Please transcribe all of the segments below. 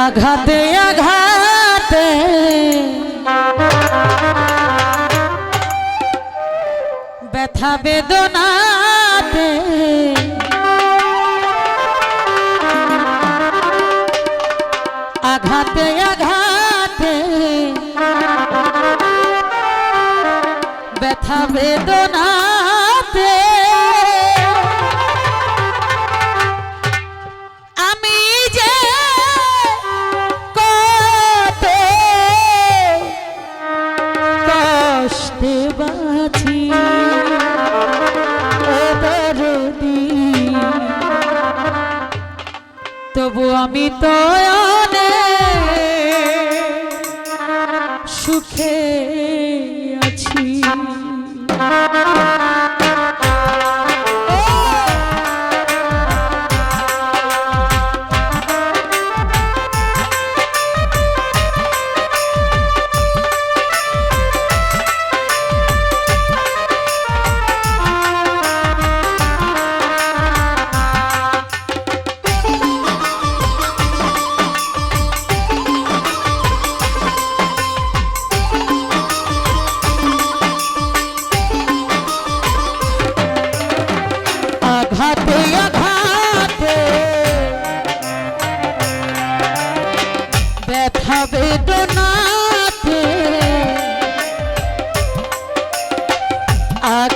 आघात आघात। व्यथा बेदनात बेदना দয়া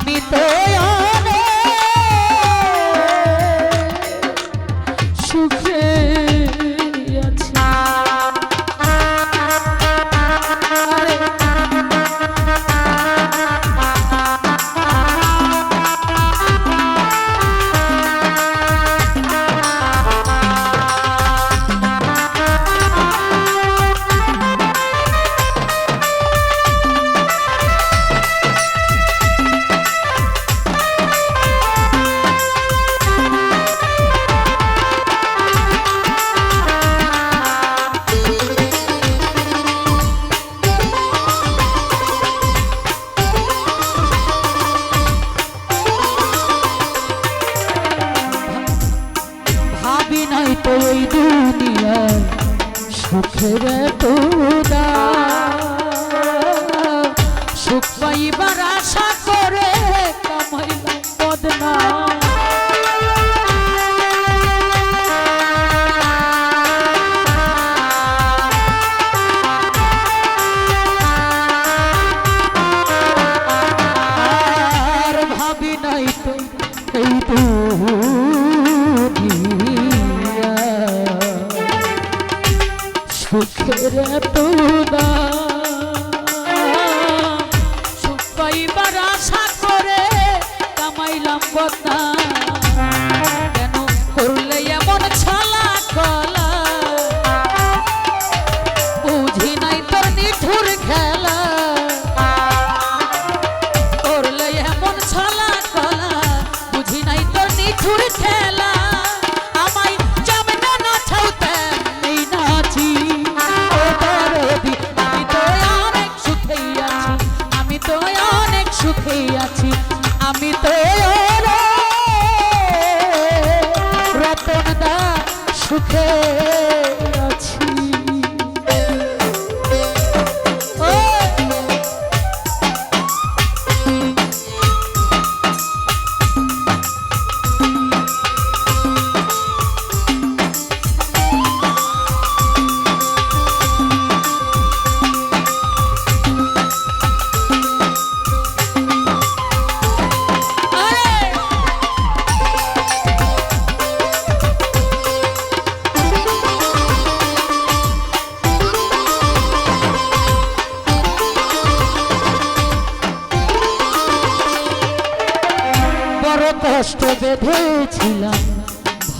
আমি তো সুখের তো সুখ পাইবার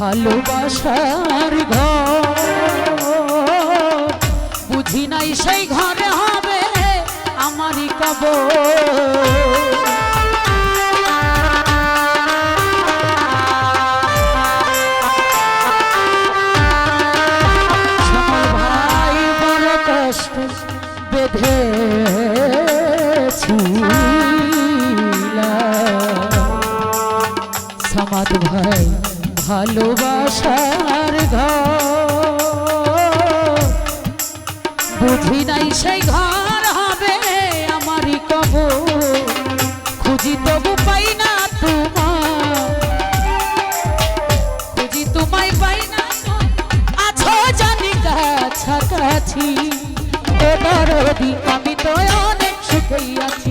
ভালোবাসার ঘর। বুঝি নাই সেই ঘরে হবে আমারই বড় বেঁধেছিলাম। সমাদ ভাই ভালোবাসার ঘর। নাই সেই ঘর হবে আমারই কব খুঁজি তবু পাই না তোমার। তোমায় পাই না আছো জানি কাছাকাছি আমি তো অনেক সুখেই আছি।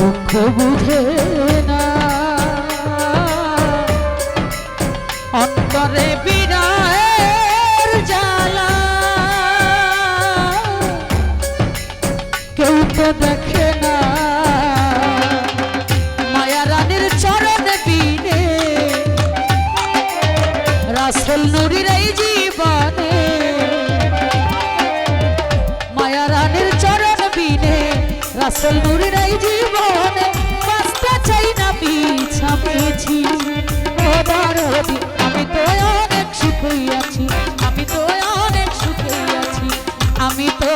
দুঃখ বুঝে না। অন্তরে বিরায়ের রাসেল নুরির এই জীবনে বাঁচতে চাই না পিছা পেয়েছি ও দরদি আমি তো অনেক সুখেই আছি, আমি তো অনেক সুখেই আছি, আমি তো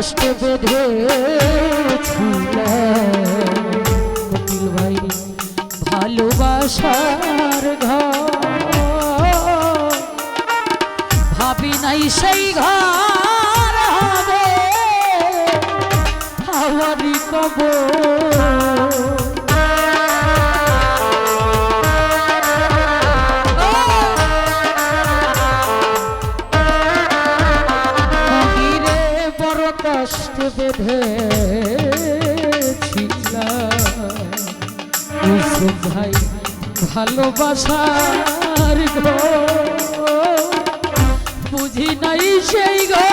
কষ্ট বেঁধেছিল কপিল ভাই ভালোবাসার ঘর। ভাবি নাই সেই ঘর হবে। আমারই কবর। ভাই ভালোবাসার গো বুঝি নাই সেই গো।